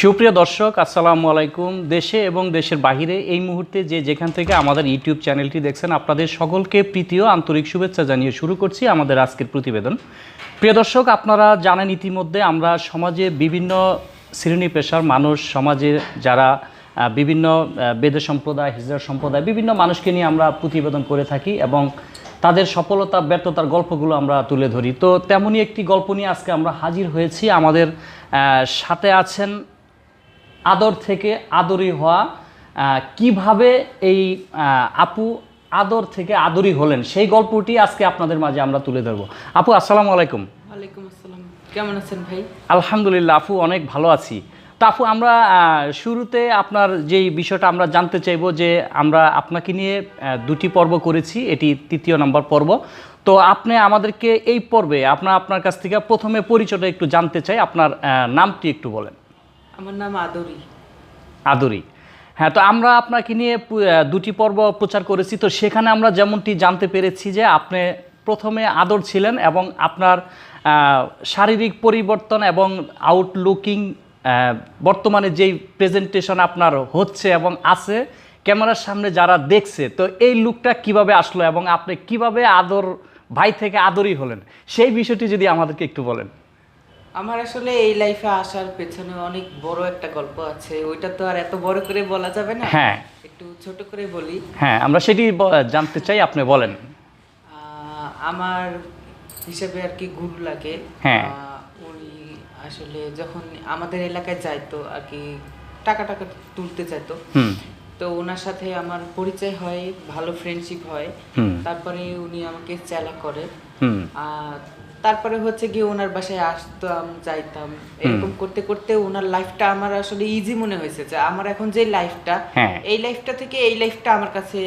সুপ্রিয় দর্শক, আসসালামু আলাইকুম। দেশে এবং দেশের বাহিরে এই মুহূর্তে যে যেখান থেকে আমাদের ইউটিউব চ্যানেলটি দেখছেন, আপনাদের সকলকে প্রীতি ও আন্তরিক শুভেচ্ছা জানিয়ে শুরু করছি আমাদের আজকের প্রতিবেদন। প্রিয় দর্শক, আপনারা জানেন ইতিমধ্যে আমরা সমাজে বিভিন্ন শ্রেণি পেশার মানুষ, সমাজে যারা বিভিন্ন বেদে সম্প্রদায় হিজড়া সম্প্রদায়, বিভিন্ন মানুষকে নিয়ে আমরা প্রতিবেদন করে থাকি এবং তাদের সফলতা, ব্যর্থতার গল্পগুলো আমরা তুলে ধরি। তো তেমনই একটি গল্প নিয়ে আজকে আমরা হাজির হয়েছি। আমাদের সাথে আছেন আদর থেকে আদরি হওয়া কীভাবে এই আপু আদর থেকে আদরি হলেন সেই গল্পটি আজকে আপনাদের মাঝে আমরা তুলে ধরবো। আপু আসসালামু আলাইকুম। ওয়ালাইকুম আসসালাম। কেমন আছেন ভাই? আলহামদুলিল্লাহ আপু অনেক ভালো আছি। তা আপু আমরা শুরুতে আপনার যেই বিষয়টা আমরা জানতে চাইব যে আমরা আপনাকে নিয়ে দুটি পর্ব করেছি এটি তৃতীয় নম্বর পর্ব। তো আপনি আমাদেরকে এই পর্বে আপনার আপনার কাছ থেকে প্রথমে পরিচয়টা একটু জানতে চাই আপনার নামটি একটু বলেন। আমার নাম আদরি। আদরি। হ্যাঁ তো আমরা আপনাকে নিয়ে দুটি পর্ব প্রচার করেছি। তো সেখানে আমরা যেমনটি জানতে পেরেছি যে আপনি প্রথমে আদর ছিলেন এবং আপনার শারীরিক পরিবর্তন এবং আউটলুকিং বর্তমানে যেই প্রেজেন্টেশন আপনার হচ্ছে এবং আছে, ক্যামেরার সামনে যারা দেখছে, তো এই লুকটা কীভাবে আসলো এবং আপনি কীভাবে আদর, ভাই থেকে আদরই হলেন? সেই বিষয়টি যদি আমাদেরকে একটু বলেন। আমার আসলে এই লাইফে আসার পেছনে অনেক বড় একটা গল্প আছে। ওইটা তো আর এত বড় করে বলা যাবে না। হ্যাঁ। একটু ছোট করে বলি। হ্যাঁ আমরা সেটি জানতে চাই আপনি বলেন। আমার হিসেবে আর কি গুরু লাগে। হ্যাঁ। উনি আসলে যখন আমাদের এলাকায় যাইতো আর কি টাকা টাকা তুলতে চাইতো। হুম। তো ওনার সাথে আমার পরিচয় হয় ভালো ফ্রেন্ডশিপ হয়। তারপরে উনি আমাকে চেলা করে। আর তারপরে হচ্ছে গিয়ে ওনার বাসায় আসতাম যাইতাম। এরকম করতে করতে ওনার লাইফটা আমার আসলে ইজি মনে হয়েছে যে আমার এখন যে লাইফটা হ্যাঁ। এই লাইফটা থেকে এই লাইফটা আমার কাছে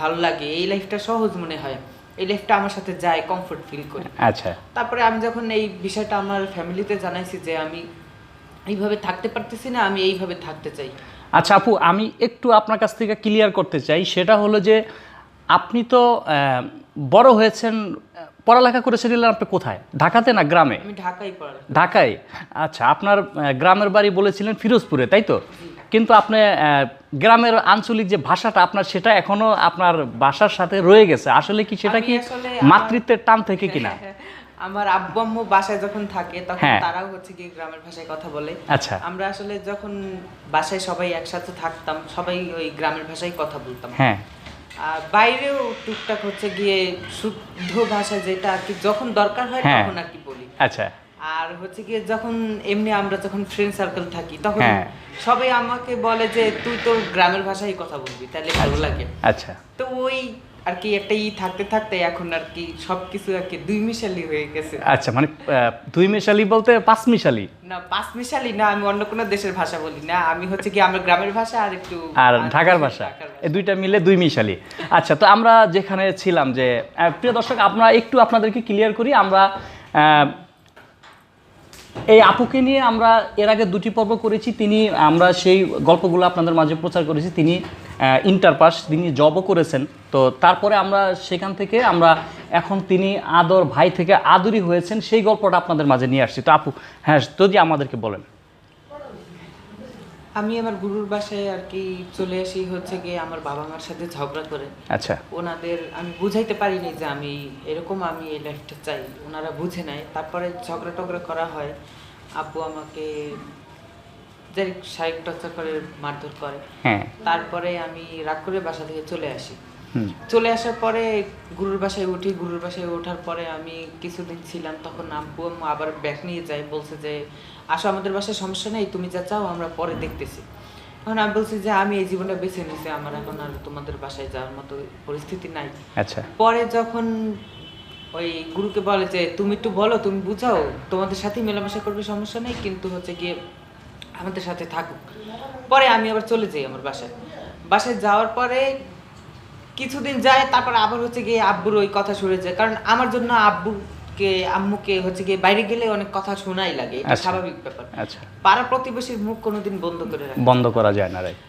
ভালো লাগে এই লাইফটা সহজ মনে হয়। এই লাইফটা আমার সাথে যায় কমফোর্ট ফিল করি। আচ্ছা। তারপরে আমি যখন এই বিষয়টা আমার ফ্যামিলিতে জানাইছি যে আমি এইভাবে থাকতে পারতেছি না আমি এইভাবে থাকতে চাই। আচ্ছা আপু আমি একটু আপনার কাছ থেকে ক্লিয়ার করতে চাই সেটা হলো যে আপনি তো বড় হয়েছেন পড়ালেখা করেছিলেন আপনি কোথায়? ঢাকাতে না গ্রামে? ঢাকায় ঢাকায়? আচ্ছা আপনার গ্রামের বাড়ি বলেছিলেন ফিরোজপুরে তাই তো? কিন্তু আপনি গ্রামের আঞ্চলিক যে ভাষাটা আপনার সেটা এখনও আপনার বাসার সাথে রয়ে গেছে। আসলে কি সেটা কি মাতৃত্বের টান থেকে কিনা? আমার আব্বু আম্মু বাসায় যখন থাকে তখন হ্যাঁ। তারাও হচ্ছে কি গ্রামের ভাষায় কথা বলে। আচ্ছা। আমরা আসলে যখন বাসায় সবাই একসাথে থাকতাম সবাই ওই গ্রামের ভাষায় কথা বলতাম। হ্যাঁ। বাইরেও টুকটাক হচ্ছে গিয়ে শুদ্ধ ভাষা যেটা আর কি যখন দরকার হয় হ্যাঁ। তখন আর কি বলি আচ্ছা আর হচ্ছে গিয়ে যখন এমনি আমরা যখন ফ্রেন্ড সার্কেল থাকি তখন হ্যাঁ। সবাই আমাকে বলে যে তুই তো গ্রামের ভাষায় কথা বলবি তাহলে ভালো লাগে আচ্ছা তো ওই আর কি একটা ই থাকতে থাকতে এখন আর কি সবকিছু আর কি দুই মিশালি হয়ে গেছে। আচ্ছা মানে দুই মিশালি বলতে পাঁচ মিশালি? না পাঁচ মিশালি না আমি অন্য কোনো দেশের ভাষা বলি না। আমি হচ্ছে কি আমার গ্রামের ভাষা আর একটু আর ঢাকার ভাষা? এই দুইটা মিলে দুই মিশালি। আচ্ছা তো আমরা যেখানে ছিলাম যে প্রিয় দর্শক আমরা একটু আপনাদেরকে ক্লিয়ার করি। আমরা আহ, এই আপুকে নিয়ে আমরা এর আগে দুটি পর্ব করেছি। তিনি, আমরা সেই গল্পগুলো আপনাদের মাঝে প্রচার করেছি। তিনি ইন্টার পাস, তিনি জবও করেছেন। তো তারপরে আমরা সেখান থেকে, আমরা এখন তিনি আদর ভাই থেকে আদরি হয়েছেন। সেই গল্পটা আপনাদের মাঝে নিয়ে আসছি। তো আপু হ্যাঁ যদি আমাদেরকে বলেন। আমি আমার গুরুর বাসায় আর কি চলে আসি হচ্ছে গিয়ে আমার বাবা মার সাথে ঝগড়া করে। আচ্ছা। ওনাদের আমি বুঝাইতে পারিনি যে আমি এরকম আমি এই লাইফটা চাই। ওনারা বুঝে নাই তারপরে ঝগড়া টগড়া করা হয়। আব্বু আমাকে যে শারীরিক টর্চার করে মারধর করে। হ্যাঁ। তারপরে আমি রাগ করে বাসা থেকে চলে আসি। চলে আসার পরে গুরুর বাসায় উঠি গুরুর বাসায় ওঠার পরে আমি কিছুদিন ছিলাম তখন আব্বু আম্মু আবার ব্যাগ নিয়ে যায় বলছে যে আসো আমাদের বাসায় সমস্যা নেই তুমি যা চাও আমরা পরে দেখতেছি। এখন আমি বলছি যে আমি এই জীবনটা বেছে নিয়েছি আমার এখন আর তোমাদের বাসায় যাওয়ার মতো পরিস্থিতি নাই। আচ্ছা। পরে যখন ওই গুরুকে বলে যে তুমি একটু বলো তুমি বুঝাও তোমাদের সাথে মেলামেশা করবে সমস্যা নেই কিন্তু হচ্ছে গিয়ে আমাদের সাথে থাকুক। পরে আমি আবার চলে যাই আমার বাসায়। বাসায় যাওয়ার পরে কিছুদিন যায় তারপর আবার হচ্ছে গিয়ে আব্বুর ওই কথা শুনে যায়। কারণ আমার জন্য আব্বুকে আম্মুকে হচ্ছে গিয়ে বাইরে গেলে অনেক কথা শোনাই লাগে এটা আচ্ছা। স্বাভাবিক ব্যাপার। আচ্ছা। পাড়া প্রতিবেশীর মুখ কোনোদিন বন্ধ করে রাখে। বন্ধ করা যায় না রাইট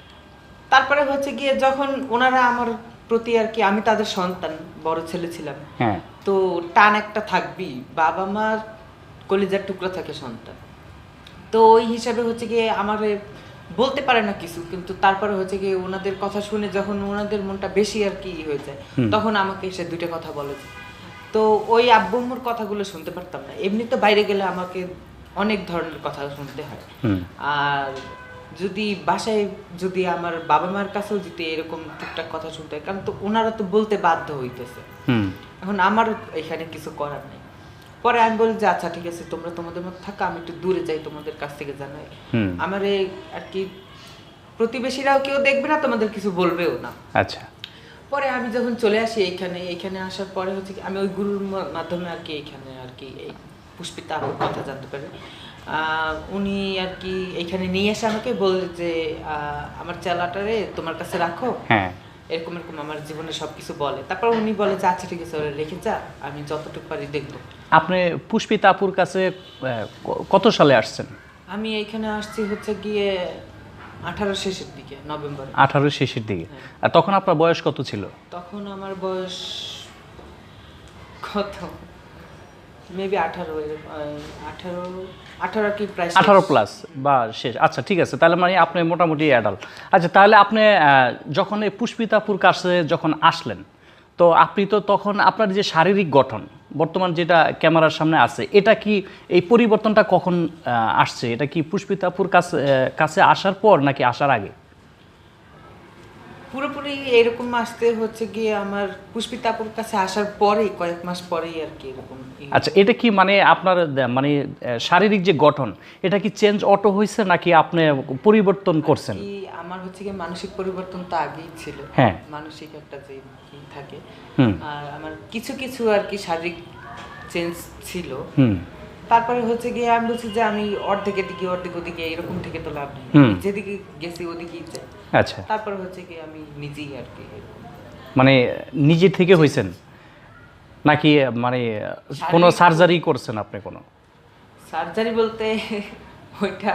তারপরে হচ্ছে গিয়ে যখন ওনারা আমার প্রতি আর কি আমি তাদের সন্তান বড় ছেলে ছিলাম। হ্যাঁ। তো টান একটা থাকবি বাবা মার কলিজার টুকরো থাকে সন্তান। তো ওই হিসাবে হচ্ছে গিয়ে আমার বলতে পারে না কিছু কিন্তু তারপরে হচ্ছে গিয়ে ওনাদের কথা শুনে যখন ওনাদের মনটা বেশি আর কি হয়ে যায় তখন আমাকে এসে দুইটা কথা বলে তো ওই আব্বুম্মুর কথাগুলো শুনতে পারতাম না। এমনি তো বাইরে গেলে আমাকে অনেক ধরনের কথা শুনতে হয়। আর যদি বাসায় যদি আমার বাবা মার কাছেও যদি এরকম টুকটাক কথা শুনতে হয় কারণ তো ওনারা তো বলতে বাধ্য হইতেছে। এখন আমার এখানে কিছু করার নেই। পরে আমি বলি যে আচ্ছা ঠিক আছে তোমরা তোমাদের মধ্যে থাকো আমি একটু দূরে যাই তোমাদের কাছ থেকে জানাই। আমার এই আর কি প্রতিবেশীরাও কেউ দেখবে না তোমাদের কিছু বলবেও না। আচ্ছা। পরে আমি যখন চলে আসি এখানে এইখানে আসার পরে হচ্ছে আমি ওই গুরুর মাধ্যমে আর কি এইখানে আর কি এই পুষ্পিতা আপুর কথা জানতে পারি। আহ, উনি আর কি এখানে নিয়ে এসে আমাকে বললে যে আহ, আমার চেলাটারে তোমার কাছে রাখো। হ্যাঁ। এরকম এরকম আমার জীবনে সব কিছু বলে। তারপর উনি বলে যে আচ্ছা ঠিক আছে ওরা রেখে যা আমি যতটুকু পারি দেখব। আপনি পুষ্পিতা আপুর কাছে কত সালে আসছেন? আমি এইখানে আসছি হচ্ছে গিয়ে আঠারো শেষের দিকে নভেম্বর। আঠারো শেষের দিকে। আর তখন আপনার বয়স কত ছিল? তখন আমার বয়স কত? মেবি আঠারো এরকম, আহ, আঠারো আঠারো কি প্রায় শেষ। প্লাস বা শেষ। আচ্ছা ঠিক আছে তাহলে মানে আপনি মোটামুটি অ্যাডাল্ট আচ্ছা তাহলে আপনি যখন এই পুষ্পিতাপুর কাছে যখন আসলেন তো আপনি তো তখন আপনার যে শারীরিক গঠন বর্তমান যেটা ক্যামেরার সামনে আছে এটা কি এই পরিবর্তনটা কখন আসছে? এটা কি পুষ্পিতাপুর কাছে কাছে আসার পর নাকি আসার আগে? পুরোপুরি এরকম আসতে হচ্ছে গিয়ে আমার পুষ্পিতাপুর কাছে আসার পরেই কয়েক মাস পরেই আর কি এরকম আচ্ছা এটা কি মানে আপনার মানে শারীরিক যে গঠন এটা কি চেঞ্জ অটো হয়েছে নাকি আপনি পরিবর্তন করছেন? আমার হচ্ছে গিয়ে মানসিক পরিবর্তন তো আগেই ছিল। হ্যাঁ। মানসিক একটা যে থাকে। আর আমার কিছু কিছু আর কি শারীরিক চেঞ্জ ছিল। হুম। তারপরে হচ্ছে গিয়ে আমি বলছি যে আমি অর্ধেক এদিকে অর্ধেক ওদিকে এরকম থেকে তো লাভ নেই। যেদিকে গেছি ওদিকেই যাই আচ্ছা। তারপরে হচ্ছে কি আমি নিজেই আর কি মানে নিজে থেকে হয়েছেন নাকি মানে কোনো সার্জারি করছেন আপনি কোনো? সার্জারি বলতে ওইটা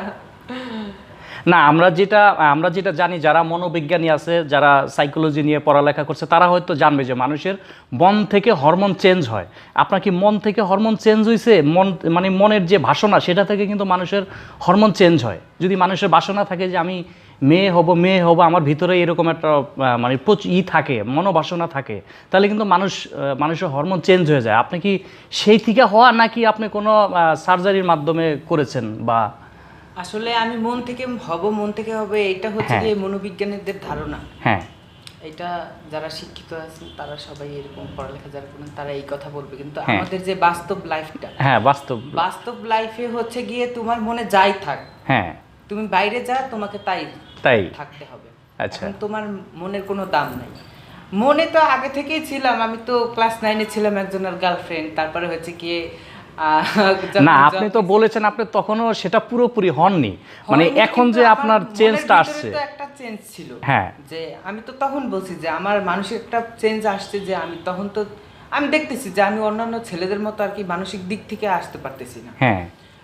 না, আমরা যেটা আমরা যেটা জানি, যারা মনোবিজ্ঞানী আছে, যারা সাইকোলজি নিয়ে পড়ালেখা করছে, তারা হয়তো জানবে যে মানুষের মন থেকে হরমোন চেঞ্জ হয়। আপনার কি মন থেকে হরমোন চেঞ্জ হয়েছে মন মানে মনের যে ভাষণা, সেটা থেকে কিন্তু মানুষের হরমোন চেঞ্জ হয়। যদি মানুষের বাসনা থাকে যে আমি মেয়ে হব মেয়ে হব, আমার ভিতরে এরকম একটা মানে প্রচ- ই থাকে, মনোবাসনা থাকে, তাহলে কিন্তু মানুষ মানুষের হরমোন চেঞ্জ হয়ে যায়। আপনি কি সেই থেকে হওয়া, নাকি আপনি কোনো সার্জারির মাধ্যমে করেছেন বা আসলে আমি মন থেকে হব মন থেকে হবে এটা হচ্ছে হ্যাঁ। গিয়ে মনোবিজ্ঞানীদের ধারণা। হ্যাঁ। এটা যারা শিক্ষিত আছেন তারা সবাই এরকম পড়ালেখা যারা করেন তারা এই কথা বলবে। কিন্তু হ্যাঁ। আমাদের যে বাস্তব লাইফটা হ্যাঁ বাস্তব। বাস্তব লাইফে হচ্ছে গিয়ে তোমার মনে যাই থাক। হ্যাঁ। তুমি বাইরে যা তোমাকে তাই তাই। থাকতে হবে। আচ্ছা। তোমার মনের কোনো দাম নাই। মনে তো আগে থেকেই ছিলাম আমি তো ক্লাস নাইনে ছিলাম একজনের গার্লফ্রেন্ড তারপরে হচ্ছে যখন না আপনি তো বলেছেন আপনি তখনও সেটা পুরোপুরি হননি। মানে এখন যে আপনার চেঞ্জটা আসছে। একটা চেঞ্জ ছিল। হ্যাঁ। যে আমি তো তখন বলছি যে আমার মানসিক একটা চেঞ্জ আসছে যে আমি তখন তো আমি দেখতেছি যে আমি অন্যান্য ছেলেদের মতো আর কি মানসিক দিক থেকে আসতে পারতেছি না। হ্যাঁ।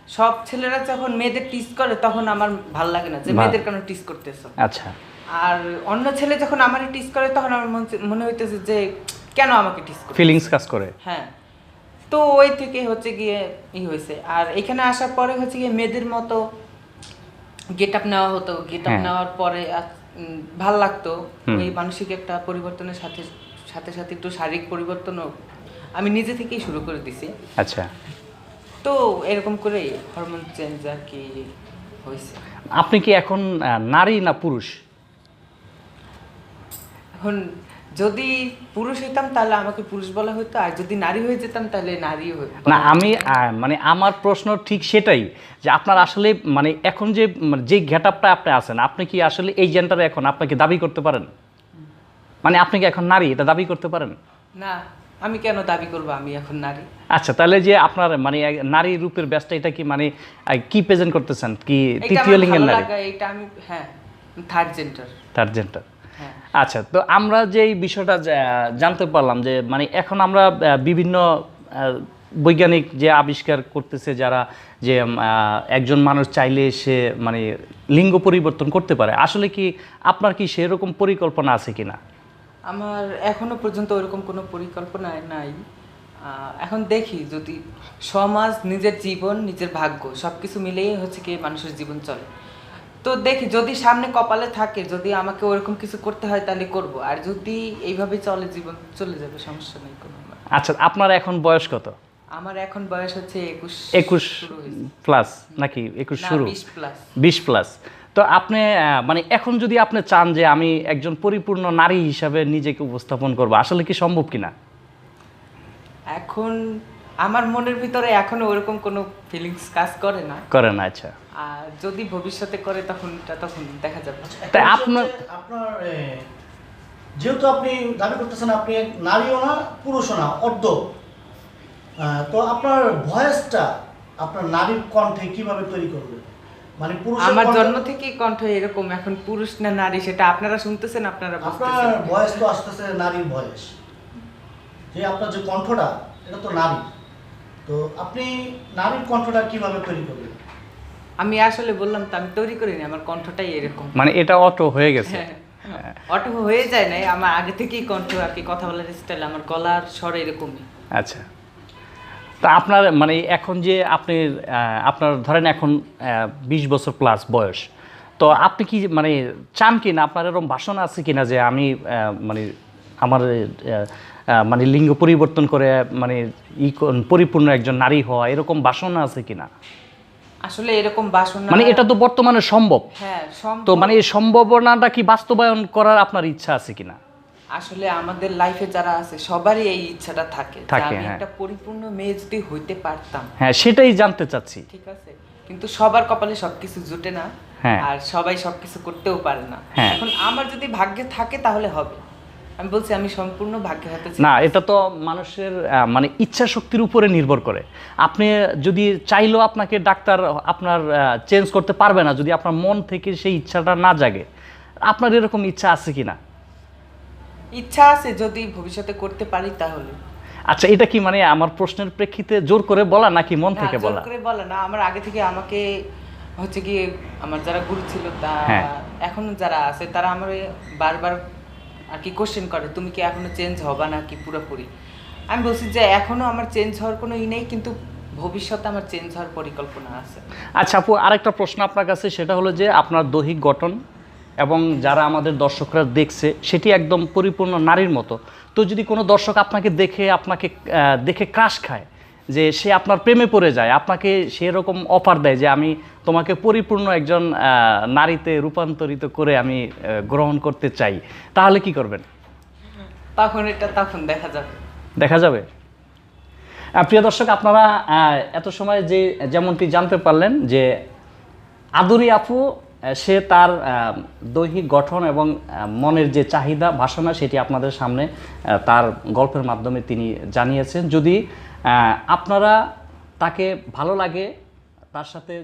সব ছেলেরা যখন মেয়েদের টিস করে তখন আমার ভালো লাগে না যে মেয়েদের কেন টিস করতেছো। আচ্ছা। আর অন্য ছেলে যখন আমার টিস করে তখন আমার মনে হইতেছে যে কেন আমাকে টিস করে ফিলিংস কাজ করে। হ্যাঁ। তো ওই থেকে হচ্ছে গিয়ে ই হয়েছে। আর এখানে আসার পরে হচ্ছে গিয়ে মেয়েদের মতো গেট আপ নেওয়া হতো। গেট আপ হ্যাঁ। নেওয়ার পরে ভালো লাগতো। ওই মানসিক একটা পরিবর্তনের সাথে সাথে সাথে একটু শারীরিক পরিবর্তনও আমি নিজে থেকেই শুরু করে দিছি। আচ্ছা। তো এরকম করে হরমোন চেঞ্জ আর কি হয়েছে। আপনি কি এখন নারী না পুরুষ? এখন যদি পুরুষ হইতাম তাহলে আমাকে পুরুষ বলা হতো আর যদি নারী হয়ে যেতাম তাহলে নারী হইতো না আমি মানে আমার প্রশ্ন ঠিক সেটাই যে আপনার আসলে মানে এখন যে মানে যে গেট আপটা আপনি আছেন আপনি কি আসলে এই জেন্টারে এখন আপনাকে দাবি করতে পারেন? মানে আপনি কি এখন নারী এটা দাবি করতে পারেন? না আমি কেন দাবি করব আমি এখন নারী? আচ্ছা তাহলে যে আপনার মানে নারী রূপের ব্যস্ত এটা কি মানে কি প্রেজেন্ট করতেছেন? কি তৃতীয় লিঙ্গের নারী? এটা আমি হ্যাঁ থার্ড জেন্টার থার্ড জেন্টার হ্যাঁ আচ্ছা তো আমরা যে বিষয়টা জানতে পারলাম যে মানে এখন আমরা বিভিন্ন বৈজ্ঞানিক যে আবিষ্কার করতেছে যারা যে একজন মানুষ চাইলে সে মানে লিঙ্গ পরিবর্তন করতে পারে, আসলে কি আপনার কি সেরকম পরিকল্পনা আছে কিনা? আমার এখনও পর্যন্ত ওরকম কোনো পরিকল্পনা নাই। এখন দেখি যদি সমাজ নিজের জীবন, নিজের ভাগ্য, সবকিছু মিলেই হচ্ছে কি মানুষের জীবন চলে। তো দেখি যদি সামনে কপালে থাকে যদি আমাকে ওরকম কিছু করতে হয় তাহলে করব। আর যদি এইভাবে চলে জীবন চলে যাবে সমস্যা নেই কোনো আচ্ছা আপনার এখন বয়স কত? আমার এখন বয়স হচ্ছে একুশ একুশ। প্লাস নাকি একুশ শুরু? বিশ প্লাস। তো আপনি মানে এখন যদি আপনি চান যে আমি একজন পরিপূর্ণ নারী হিসাবে নিজেকে উপস্থাপন করব আসলে কি সম্ভব কিনা? এখন আমার মনের ভিতরে এখনও ওরকম কোনো ফিলিংস কাজ করে না। করে না আচ্ছা। আর যদি ভবিষ্যতে করে তখন তখন দেখা যাবে। তাই আপনার- আপনার যেহেতু আপনি দাবি করতেছেন আপনি নারীও না পুরুষও না অর্ধ। তো আপনার ভয়েসটা আপনার নারীর কণ্ঠে কীভাবে তৈরি করবে? মানে পুরুষ আমার জন্ম থেকেই কণ্ঠ এরকম এখন পুরুষ না নারী সেটা আপনারা শুনতেছেন আপনারা আপনার বুঝতেছেন। ভয়েস তো আসতেছে নারীর ভয়েস। যে আপনার যে কণ্ঠটা এটা তো নারী। তো আপনি নারীর কণ্ঠটা কীভাবে তৈরি করবেন আমি আসলে বললাম তো আমি তৈরি করিনি আমার কণ্ঠটাই এরকম। মানে এটা অটো হয়ে গেছে। হ্যাঁ, অটো হয়ে যায় না আমার আগে থেকেই কণ্ঠ আর কি কথা বলার স্টাইল আমার গলার স্বর এরকমই। আচ্ছা। তা আপনার মানে এখন যে আপনি আপনার ধরেন এখন বিশ বছর প্লাস বয়স তো আপনি কি মানে চান কি না আপনার এরকম বাসনা আছে কিনা যে আমি আহ, মানে আমার মানে লিঙ্গ পরিবর্তন করে মানে ই পরিপূর্ণ একজন নারী হওয়া এরকম বাসনা আছে কিনা? আসলে এরকম বাসনা মানে এটা তো বর্তমানে সম্ভব। হ্যাঁ তো মানে এই সম্ভাবনাটা কি বাস্তবায়ন করার আপনার ইচ্ছা আছে কিনা? আসলে আমাদের লাইফে যারা আছে সবারই এই ইচ্ছাটা থাকে থাকে, আমি হ্যাঁ। একটা পরিপূর্ণ মেয়ে যদি হইতে পারতাম। হ্যাঁ সেটাই জানতে চাচ্ছি। ঠিক আছে? কিন্তু সবার কপালে সবকিছু জুটে না হ্যাঁ। আর সবাই সবকিছু করতেও পারে না। হ্যাঁ। এখন আমার যদি ভাগ্যে থাকে তাহলে হবে। আমি বলছি আমি সম্পূর্ণ ভাগ্যে হাতে না এটা তো মানুষের মানে ইচ্ছা শক্তির উপরে নির্ভর করে। আপনি যদি চাইলেও আপনাকে ডাক্তার আপনার চেঞ্জ করতে পারবে না যদি আপনার মন থেকে সেই ইচ্ছাটা না জাগে আপনার এরকম ইচ্ছা আছে কি না? ইচ্ছা আছে যদি ভবিষ্যতে করতে পারি তাহলে। আচ্ছা এটা কি মানে আমার প্রশ্নের প্রেক্ষিতে জোর করে বলা নাকি মন থেকে জোর বলা? করে বলে না আমার আগে থেকে আমাকে হচ্ছে কি আমার যারা গুরু ছিল তা হ্যাঁ। এখনও যারা আছে তারা আমার বারবার আর কি কোশ্চেন করে, তুমি কি এখনও চেঞ্জ হবা না কি পুরোপুরি? আমি বলছি যে এখনও আমার চেঞ্জ হওয়ার কোনো ই নেই, কিন্তু ভবিষ্যতে আমার চেঞ্জ হওয়ার পরিকল্পনা আছে। আচ্ছা আপু, আরেকটা প্রশ্ন আপনার কাছে, সেটা হলো যে আপনার দৈহিক গঠন এবং যারা আমাদের দর্শকরা দেখছে, সেটি একদম পরিপূর্ণ নারীর মতো। তো যদি কোনো দর্শক আপনাকে দেখে আপনাকে দেখে ক্রাশ খায় যে সে আপনার প্রেমে পড়ে যায় আপনাকে সেরকম অফার দেয় যে আমি তোমাকে পরিপূর্ণ একজন নারীতে রূপান্তরিত করে আমি গ্রহণ করতে চাই। তাহলে কি করবেন? তখন এটা তখন দেখা যাবে। দেখা যাবে? প্রিয় দর্শক আপনারা এত সময় যে যেমনটি জানতে পারলেন যে আদুরি আপু সে তার দৈহিক গঠন এবং মনের যে চাহিদা ভাষণা সেটি আপনাদের সামনে তার গল্পের মাধ্যমে তিনি জানিয়েছেন। যদি আপনারা তাকে ভালো লাগে তার সাথে